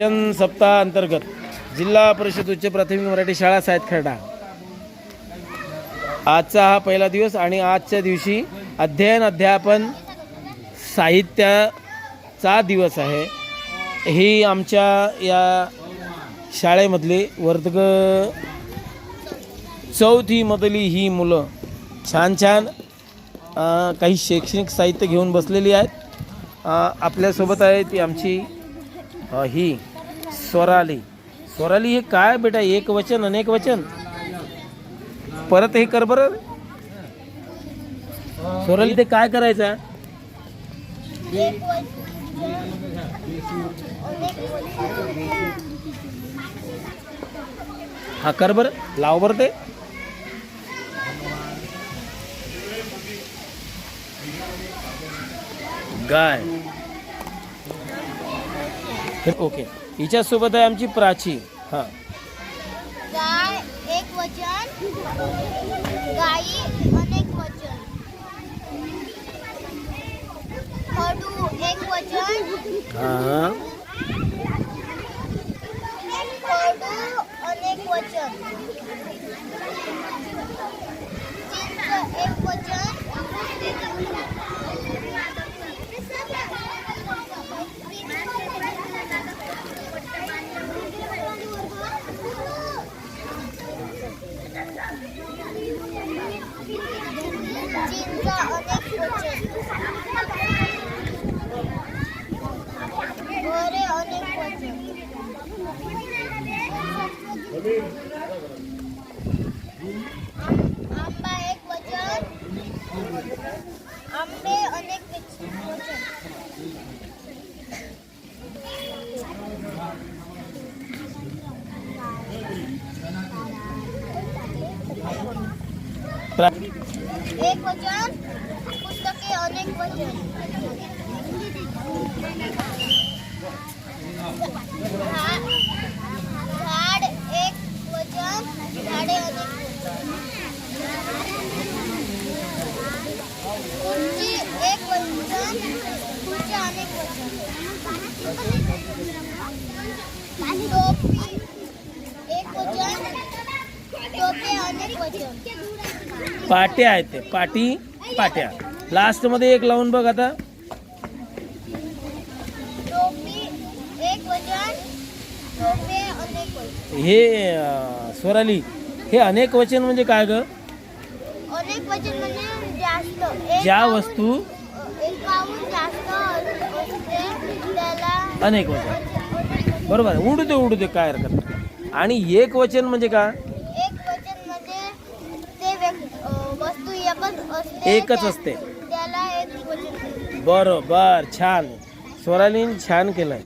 शिक्षण सप्ताह अंतर्गत जिल्हा परिषद उच्च प्राथमिक मराठी शाळा सायत खर्डा. आजचा हा पहिला दिवस आणि आजच्या दिवशी अध्ययन अध्यापन साहित्याचा दिवस आहे. ही आमच्या या शाळेमधली वर्ग चौथीमधली ही मुलं छान छान काही शैक्षणिक साहित्य घेऊन बसलेली आहेत. आपल्यासोबत आहे ती आमची ही. स्वराली. स्वराली हे काय बेटा? एक वचन अनेक वचन. परत हे कर बरं. स्वराली ते काय करायचं? हा कर बरं. लाव बरं ते. गाय. ओके. हिच्यासोबत आहे आमची प्राची. हां. गाय एक वचन गाई अनेक वचन खडू एक वचन हां. खडू अनेक वचन चिंच एक वचन चिंच अनेक वचन घरे अनेक वचन आंबा एक वचन आंबे अनेक विच- वचन प्रा- एक वचन पुस्तके अनेक वचन झा- झाड एक वचन झाडे अनेक खुर्ची एक वचन खुर्च्या अनेक वचन टोपी एक वचन अनेक वचन पाट्या आहेत ते. पाटी पाट्या. लास्टमध्ये एक लावून बघ आता. हे स्वराली हे अनेक वचन म्हणजे काय ग? म्हणजे ज्या वस्तू अनेक वचन. बरोबर. उडू दे उडू दे काय हरकत. आणि एक वचन म्हणजे काय एक वचन म्हणजे ते व्यक्- अं, वस्तू एकच असते म्हणतात. बरोबर छान स्वरालीन छान केलंय